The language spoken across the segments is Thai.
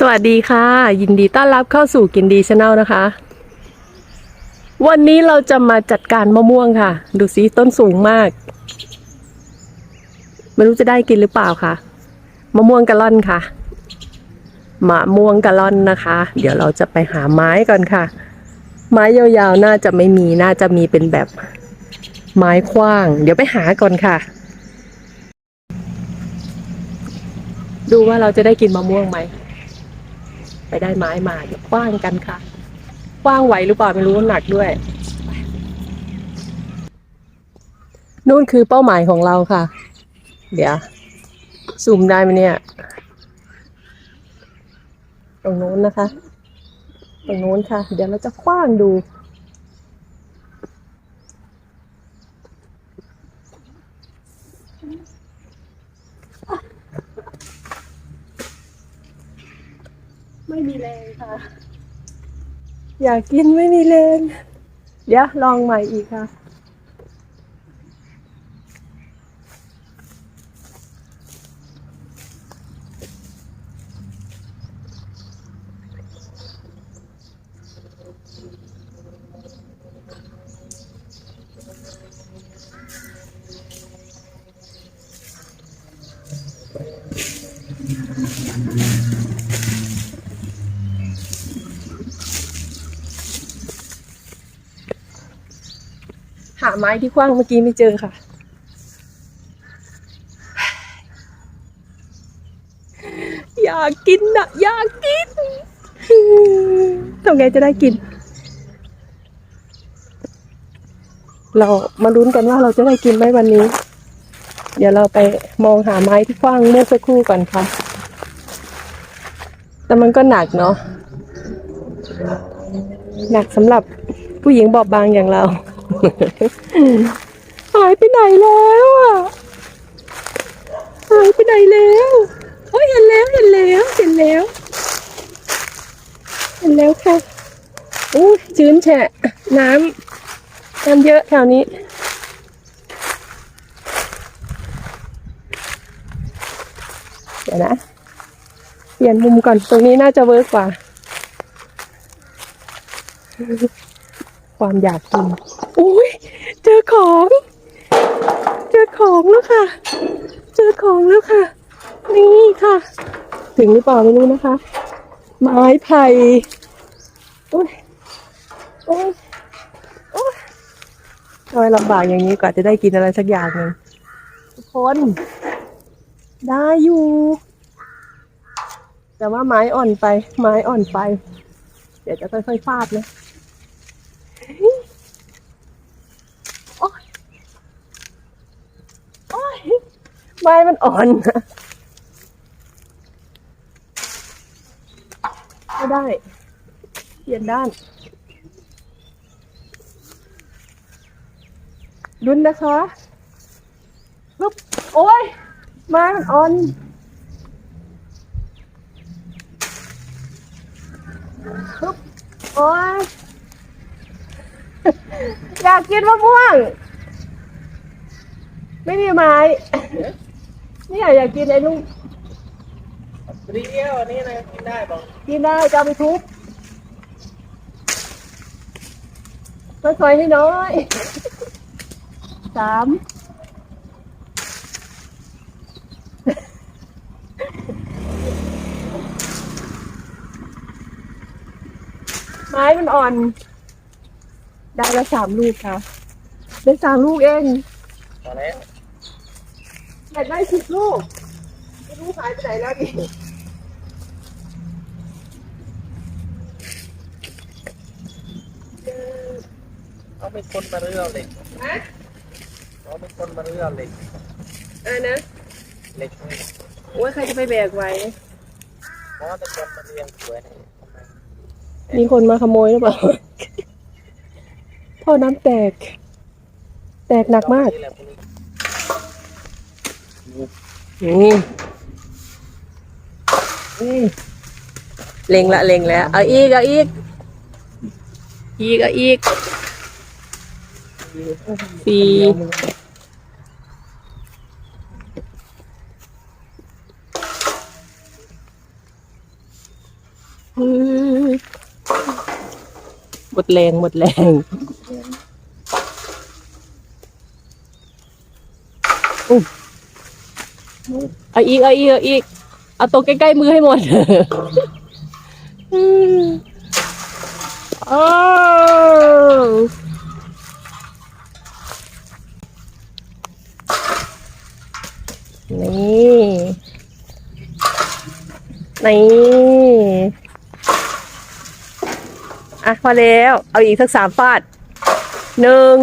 สวัสดีค่ะ ยินดีต้อนรับเข้าสู่กินดีชาแนลนะคะ วันนี้เราจะมาจัดการมะม่วงค่ะ ดูสิต้นสูงมากไม่รู้จะได้กินหรือเปล่าค่ะ มะม่วงกะล่อนค่ะมะม่วงกะล่อนนะคะ เดี๋ยวเราจะไปหาไม้ก่อนค่ะ ไม้ยาวๆน่าจะไม่มีน่าจะมีเป็นแบบไม้ขว้าง เดี๋ยวไปหาก่อนค่ะ ดูว่าเราจะได้กินมะม่วงไหม ไปได้ไม้มาเดี๋ยวกว้างกันค่ะกว้างไหวหรือเปล่าไม่รู้หนักด้วยนู่นคือเป้าหมายของเราค่ะ เดี๋ยวซูมได้ไหมเนี่ย ตรงโน้นนะคะ ตรงโน้นค่ะ เดี๋ยวเราจะคว้างดู ไม่มีแรงค่ะ อยากกินไม่มีแรงเดี๋ยวลองใหม่อีกค่ะ หาไม้ที่กว้างเมื่อกี้ไม่เจอค่ะ อยากกินนะอยากกินทำไงจะได้กิน เรามาลุ้นกันว่าเราจะได้กินไหมวันนี้ เดี๋ยวเราไปมองหาไม้ที่กว้างเมื่อสักครู่ก่อนค่ะ แต่มันก็หนักเนาะหนักสำหรับผู้หญิงบอบบางอย่างเรา หายไปไหนแล้วอะหายไปไหนแล้วโอ้ยเห็นแล้วเห็นแล้วเห็นแล้ว เห็นแล้วค่ะอู้ชื้นแฉะน้ำน้ำเยอะแถวนี้เดี๋ยวนะ เปลี่ยนมุมก่อน ตรงนี้น่าจะเวิร์กกว่า ความอยากกิน อุ้ยเจอของ เจอของแล้วค่ะ เจอของแล้วค่ะ นี่ค่ะ ถึงหรือเปล่าไม่รู้นะคะ ไม้ไผ่โอ้ยโอ้ยโอ้ยทำไมลำบากอย่างนี้กว่าจะได้กินอะไรสักอย่างหนึ่งทุกคน ได้อยู่ แต่ว่าไม้อ่อนไป ไม้อ่อนไป เดี๋ยวจะค่อยๆฟาดนะ โอ๊ยโอ๊ย ไม้มันอ่อนไม่ได้เปลี่ยนด้าน ดุนนะคะลุกโอ้ยไม้มันอ่อนลุกโอ้ยอยากกินมะม่วง ไม่มีไม้ นี่อยากกินไอ้ลูกเปรี้ยวอันนี้นะกินได้บอกกินได้จะเอาไปทุบค่อยๆให้น้อยสามไม้มันอ่อน ได้ละสามลูกค่ะ ได้สามลูกเองพอแล้ว อยากได้สิบลูกไม่รู้หายไปไหนแล้วดิเอาไม่คนมาเรื่อเหล็กฮะเอาไม่คนมาเรื่อเหล็กอ่านะเหล็กนี่โอ้ยใครจะไปแบกไว้เพราะว่าตะคนมาเรียงสวยนี่ทำไมมีคนมาขโมยหรือเปล่าท่อน้ำแตก แตกหนักมาก นี่แหละพวกนี้ นี่นี่เล็งละเล็งแล้ว เอาอีก เอาอีก อีก เอาอีกสี่อืมหมดแรงหมดแรงอุ๊ย เอาอีกเอาอีกเอาอีกเอาตัวใกล้ๆมือให้หมดอืมโอ้นี่นี่อะพอแล้ว เอาอีกสักสามฟาดหนึ่ง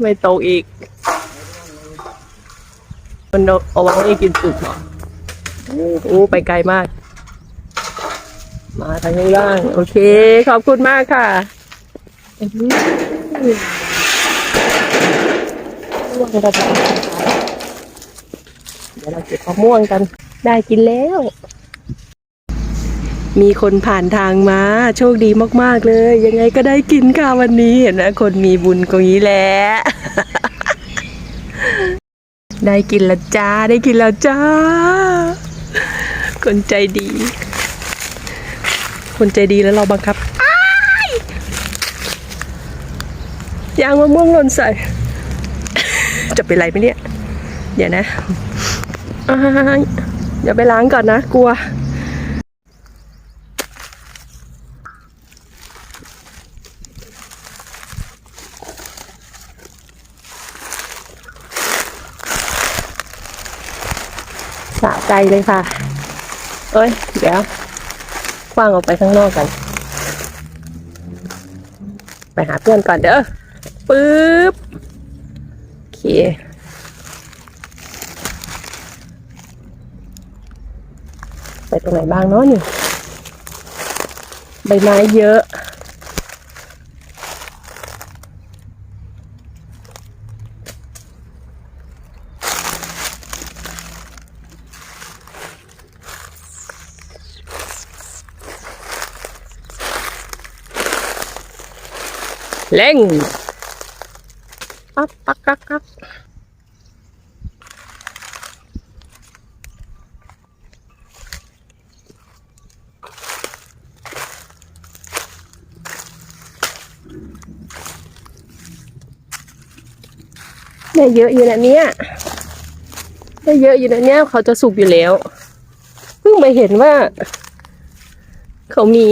ไม่ตกอีก มันเอาไว้ให้กินสุกเหรอโอ้ไปไกลมาก มาทางนี้บ้าง โอเค ขอบคุณมากค่ะอื้อหือม่วงเราจะทำอะไรเดี๋ยวเราเก็บมะม่วงกัน ได้กินแล้ว มีคนผ่านทางมา โชคดีมากๆเลย ยังไงก็ได้กินค่ะวันนี้เห็นไหมคนมีบุญก็งี้แหละได้กินแล้วจ้าได้กินแล้วจ้า คนใจดี คนใจดีแล้วเราบังคับยางมะม่วงหล่นใส่ จะเป็นไรไหมเนี่ย เดี๋ยวนะอยเดี๋ยวไปล้างก่อนนะ กลัวะใจเลยค่ะ เอ้ย เดี๋ยวคว้างออกไปข้างนอกกัน ไปหาเพื่อนก่อนเด้อปึ๊บโอเคไปตรงไหนบ้างเนาะนี่ใบไม้เยอะ เร่งปั๊บปั๊บปั๊บปั๊บได้เยอะอยู่นะเนี่ยได้เยอะอยู่นะเนี่ยเขาจะสุกอยู่แล้ว เพิ่งไปเห็นว่า เขามี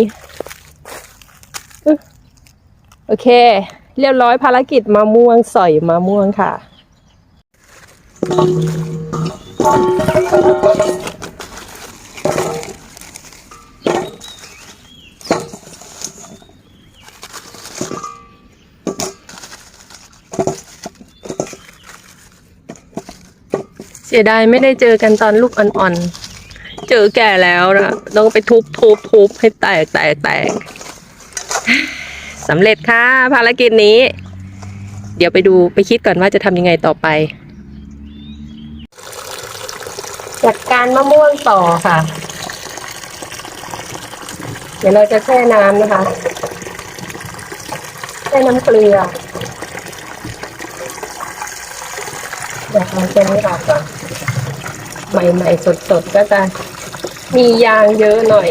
โอเค เรียบร้อยภารกิจมะม่วงสอยมะม่วงค่ะ เสียดายไม่ได้เจอกันตอนลูกอ่อนๆ เจอแก่แล้วนะ ต้องไปทุบทุบทุบให้แตกแตกแตก สำเร็จค่ะ ภารกิจนี้ เดี๋ยวไปดูไปคิดก่อนว่าจะทำยังไงต่อไป จัดการมะม่วงต่อค่ะ เดี๋ยวเราจะแช่น้ำนะคะแช่น้ำเกลือเดี๋ยวเอาแช่นี้ออกก่อนใหม่ๆสดๆก็จะมียางเยอะหน่อย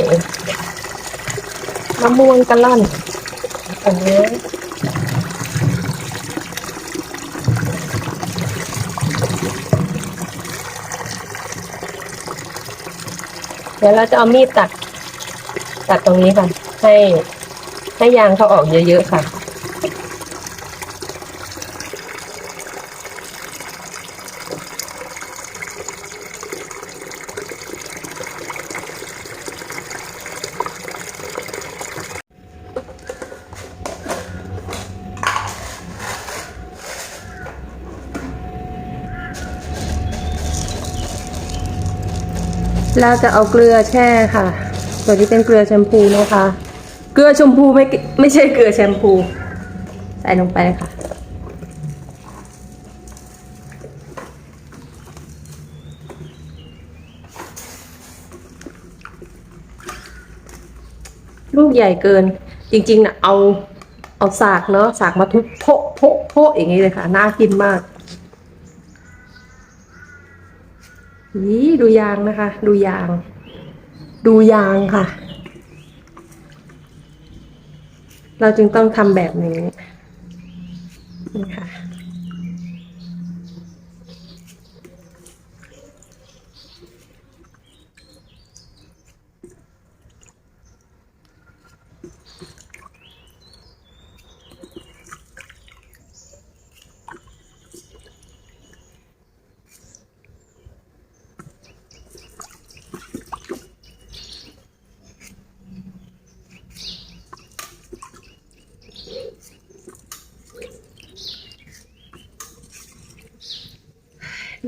มะม่วงกะล่อน อันนี้เดี๋ยวเราจะเอามีดตัด ตัดตรงนี้ค่ะให้ให้ยางเขาออกเยอะๆค่ะ เราจะเอาเกลือแช่ค่ะ ตัวนี้เป็นเกลือแชมพูนะคะ เกลือชมพูไม่ไม่ใช่เกลือแชมพู ใส่ลงไปค่ะ ลูกใหญ่เกิน จริงๆนะเอาเอาสากเนาะสากมาทุบโพะโพะโพะอย่างนี้เลยค่ะ น่ากินมาก นี่ ดูยางนะคะ ดูยาง ดูยางค่ะ เราจึงต้องทำแบบนี้นี่ค่ะ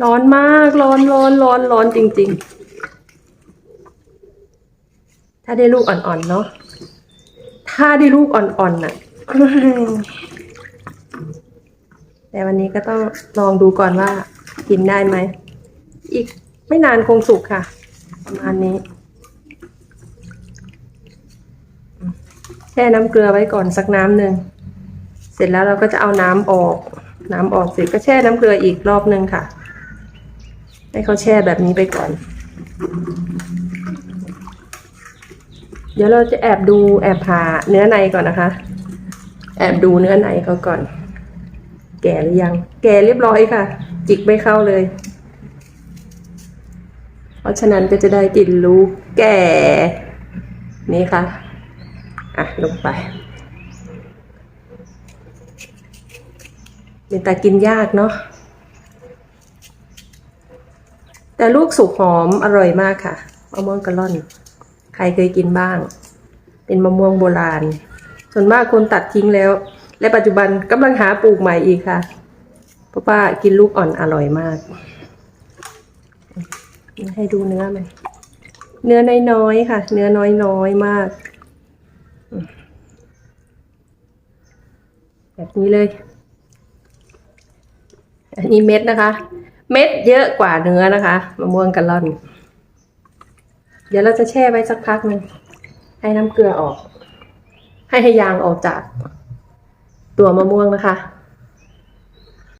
ร้อนมาก ร้อนร้อนร้อนร้อนจริง ๆ ถ้าได้ลูกอ่อนๆเนาะ ถ้าได้ลูกอ่อนๆน่ะ แต่วันนี้ก็ต้องลองดูก่อนว่ากินได้ไหม อีกไม่นานคงสุกค่ะ ประมาณนี้ แช่น้ำเกลือไว้ก่อนสักน้ำหนึ่ง เสร็จแล้วเราก็จะเอาน้ำออกน้ำออกเสร็จก็แช่น้ำเกลืออีกรอบหนึ่งค่ะ ให้เขาแช่แบบนี้ไปก่อน เดี๋ยวเราจะแอบดูแอบหาเนื้อในก่อนนะคะ แอบดูเนื้อในเขาก่อน แก่หรือยัง แก่เรียบร้อยค่ะ จิกไม่เข้าเลย เพราะฉะนั้นก็จะได้กลิ่นลูกแก่ นี่ค่ะ อะ ลงไปเป็นตากินยากเนาะ แต่ลูกสุกหอมอร่อยมากค่ะมะม่วงกะล่อน ใครเคยกินบ้าง เป็นมะม่วงโบราณ ส่วนมากคนตัดทิ้งแล้ว และปัจจุบันกำลังหาปลูกใหม่อีกค่ะเพราะว่ากินลูกอ่อนอร่อยมาก ให้ดูเนื้อมันเนื้อน้อยๆค่ะ เนื้อน้อยๆมาก แบบนี้เลย อันนี้เม็ดนะคะ เม็ดเยอะกว่าเนื้อนะคะมะม่วงกะล่อน เดี๋ยวเราจะแช่ไว้สักพักหนึ่งให้น้ำเกลือออก ให้ให้ยางออกจากตัวมะม่วงนะคะ